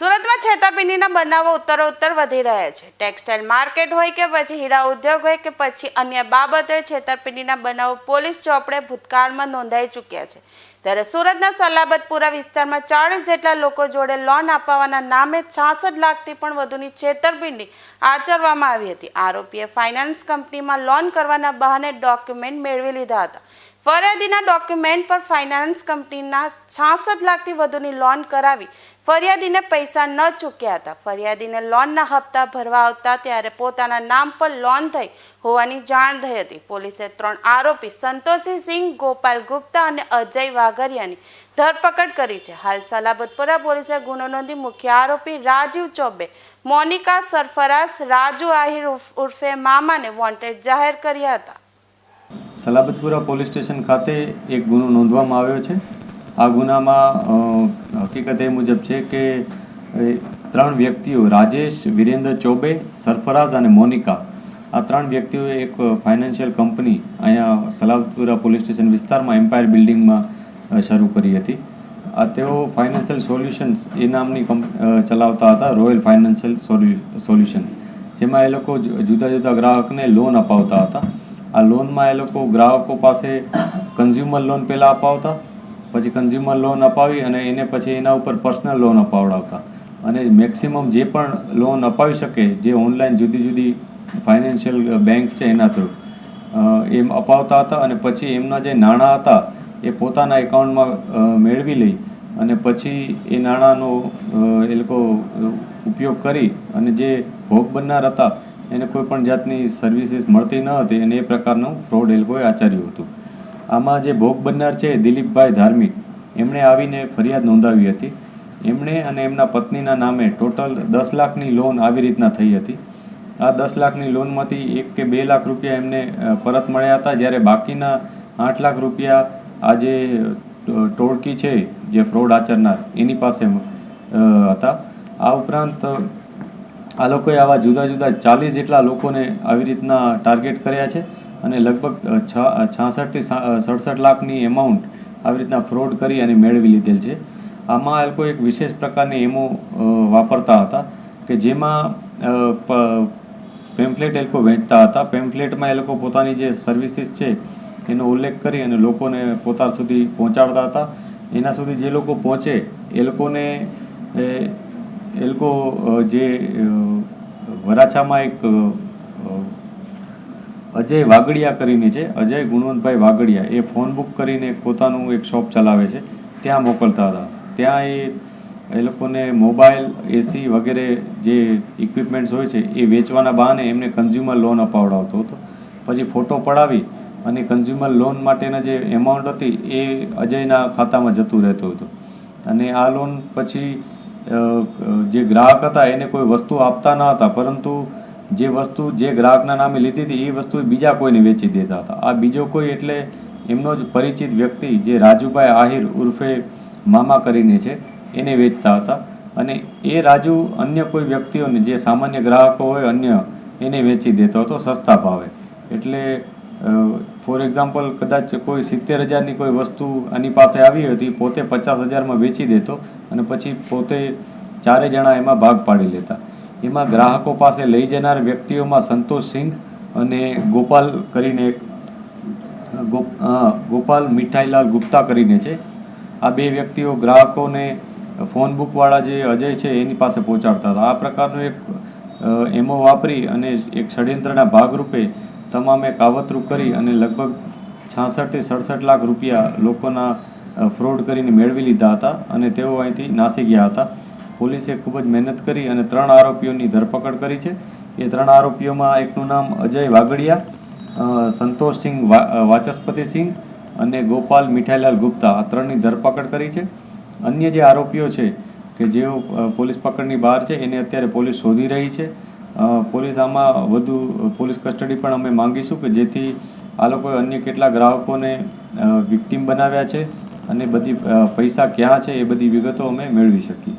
સુરતમાં છેતરપિંડીના બનાવો ઉત્તરોત્તર વધી રહ્યા છે. ટેક્સટાઇલ માર્કેટ હોય કે પછી હીરા ઉદ્યોગ હોય કે પછી અન્ય બાબતોએ છેતરપિંડીના બનાવો પોલીસ ચોપડે ભૂતકાળમાં નોંધાઈ ચૂક્યા છે. ત્યારે સુરતના સલાબતપુરા વિસ્તારમાં ચાળીસ જેટલા લોકો જોડે લોન અપાવવાના નામે છાસઠ લાખથી પણ વધુની છેતરપિંડી આચરવામાં આવી હતી. આરોપીએ ફાઇનાન્સ કંપનીમાં લોન કરવાના બહાને ડોક્યુમેન્ટ મેળવી લીધા હતા. ફરિયાદીના ડોક્યુમેન્ટ પર ફાઇનાન્સ કંપનીના છાસઠ લાખથી વધુની લોન કરાવી ફરિયાદીને પૈસા ન ચૂક્યા હતા. ફરિયાદીને લોનના હપ્તા ભરવા આવતા ત્યારે પોતાના નામ પર લોન થઈ હોવાની જાણ થઈ હતી. પોલીસે ત્રણ આરોપી સંતોષી સિંહ, ગોપાલ ગુપ્તા અને અજય વાઘરિયાની ધરપકડ કરી છે. હાલ સલાબતપુરા પોલીસે ગુનો નોંધી મુખ્ય આરોપી રાજીવ ચોબે, મોનિકા સરફરાઝ, રાજુ આહિર ઉર્ફે મામાને વોન્ટેડ જાહેર કર્યા હતા. સલાબતપુરા પોલીસ સ્ટેશન ખાતે એક ગુનો નોંધવામાં આવ્યો છે. આ ગુનામાં હકીકત એ મુજબ છે કે ત્રણ વ્યક્તિઓ, રાજેશ, વિરેન્દ્ર ચોબે, સરફરાઝ અને મોનિકા. આ ત્રણ વ્યક્તિઓએ એક ફાઇનાન્શિયલ કંપની અહીંયા સલાબતપુરા પોલીસ સ્ટેશન વિસ્તારમાં એમ્પાયર બિલ્ડિંગમાં શરૂ કરી હતી. આ તેઓ ફાઇનાન્શિયલ સોલ્યુશન્સ એ નામની ચલાવતા હતા, રોયલ ફાઇનાન્શિયલ સોલ્યુશન્સ. જેમાં એ લોકો જુદા જુદા ગ્રાહકને લોન અપાવતા હતા. આ લોનમાં એ લોકો ગ્રાહકો પાસે કન્ઝ્યુમર લોન પહેલાં અપાવતા પછી કન્ઝ્યુમર લોન અપાવી અને એને પછી એના ઉપર પર્સનલ લોન અપાવડાવતા. અને મેક્સિમમ જે પણ લોન અપાવી શકે, જે ઓનલાઈન જુદી જુદી ફાઇનાન્શિયલ બેંક છે એના થ્રુ એમ અપાવતા હતા અને પછી એમના જે નાણાં હતા, એ પોતાના એકાઉન્ટમાં મેળવી લઈ અને પછી એ નાણાંનો એ લોકો ઉપયોગ કરી અને જે ભોગ બનનાર હતા, એને કોઈ પણ જાતની સર્વિસીસ મળતી ન હતી અને એ પ્રકારનું ફ્રોડ એ લોકોએ આચર્યું હતું. આમાં જે ભોગ બનનાર છે દિલીપભાઈ ધાર્મિક. એમણે આવીને ફરિયાદ નોંધાવી હતી. એમણે અને એમના પત્નીના નામે ટોટલ દસ લાખની લોન આવી રીતના થઈ હતી. આ દસ લાખની લોનમાંથી એક કે બે લાખ રૂપિયા એમને પરત મળ્યા હતા. જ્યારે બાકીના આઠ લાખ રૂપિયા આ જે ટોળકી છે, જે ફ્રોડ આચરનાર, એની પાસે હતા. આ ઉપરાંત આ લોકોએ આવા જુદા જુદા ચાલીસ જેટલા લોકોને આવી રીતના ટાર્ગેટ કર્યા છે. અને લગભગ છ છાસઠથી સડસઠ લાખની એમાઉન્ટ આવી રીતના ફ્રોડ કરી અને મેળવી લીધેલ છે. આમાં એ લોકો એક વિશેષ પ્રકારની એમો વાપરતા હતા કે જેમાં પેમ્ફલેટ એ લોકો વેચતા હતા. પેમ્ફલેટમાં એ લોકો પોતાની જે સર્વિસીસ છે એનો ઉલ્લેખ કરી અને લોકોને પોતા સુધી પહોંચાડતા હતા. એના સુધી જે લોકો પહોંચે, એ લોકોને, એ લોકો જે વરાછામાં એક અજય વાગડિયા કરીને છે, અજય ગુણવંતભાઈ વાગડિયા, એ ફોન બુક કરીને પોતાનું એક શોપ ચલાવે છે, ત્યાં મોકલતા હતા. ત્યાં એ એ લોકોને મોબાઈલ, એસી વગેરે જે ઇક્વિપમેન્ટ્સ હોય છે, એ વેચવાના બહાને એમને કન્ઝ્યુમર લોન અપાવડાવતો હતો. પછી ફોટો પડાવી અને કન્ઝ્યુમર લોન માટેના જે એમાઉન્ટ હતી, એ અજયના ખાતામાં જતું રહેતું હતું. અને આ લોન પછી જે ગ્રાહક હતા, એને કોઈ વસ્તુ આપતા ન હતા, પરંતુ જે વસ્તુ જે ગ્રાહકના નામે લીધી હતી, એ વસ્તુ બીજા કોઈને વેચી દેતા હતા. આ બીજો કોઈ એટલે એમનો જ પરિચિત વ્યક્તિ જે રાજુભાઈ આહિર ઉર્ફે મામા કરીને છે, એને વેચતા હતા. અને એ રાજુ અન્ય કોઈ વ્યક્તિઓને, જે સામાન્ય ગ્રાહકો હોય, અન્ય એને વેચી દેતો હતો, સસ્તા ભાવે. એટલે ફોર એક્ઝામ્પલ, કદાચ કોઈ સિત્તેર હજારની કોઈ વસ્તુ આની પાસે આવી હતી પોતે પચાસ હજારમાં વેચી દેતો અને પછી પોતે ચારે જણા એમાં ભાગ પાડી લેતા. એમાં ગ્રાહકો પાસે લઈ જનાર વ્યક્તિઓમાં સંતોષ સિંઘ અને ગોપાલ કરીને ગોપાલ મીઠાઈલાલ ગુપ્તા કરીને છે. આ બે વ્યક્તિઓ ગ્રાહકોને ફોન બુકવાળા જે અજય છે એની પાસે પહોંચાડતા હતા. આ પ્રકારનો એક એમો વાપરી અને એક ષડયંત્રના ભાગરૂપે તમામે કાવતરું કરી અને લગભગ છાસઠથી સડસઠ લાખ રૂપિયા લોકોના ફ્રોડ કરીને મેળવી લીધા હતા અને તેઓ અહીંથી નાસી ગયા હતા. પોલીસે ખૂબ જ મહેનત કરી અને ત્રણ આરોપીઓની ધરપકડ કરી છે. એ ત્રણ આરોપીઓમાં એકનું નામ અજય વાગડિયા સંતોષસિંહ વાચસ્પતિસિંહ અને ગોપાલ મીઠાઈલાલ ગુપ્તા આ ત્રણની ધરપકડ કરી છે. અન્ય જે આરોપીઓ છે કે જેઓ પોલીસ પકડની બહાર છે, એને અત્યારે પોલીસ શોધી રહી છે. પોલીસ આમાં વધુ પોલીસ કસ્ટડી પણ અમે માંગીશું કે જેથી આ લોકોએ અન્ય કેટલા ગ્રાહકોને વિક્ટીમ બનાવ્યા છે અને બધી પૈસા ક્યાં છે એ બધી વિગતો અમે મેળવી શકીએ.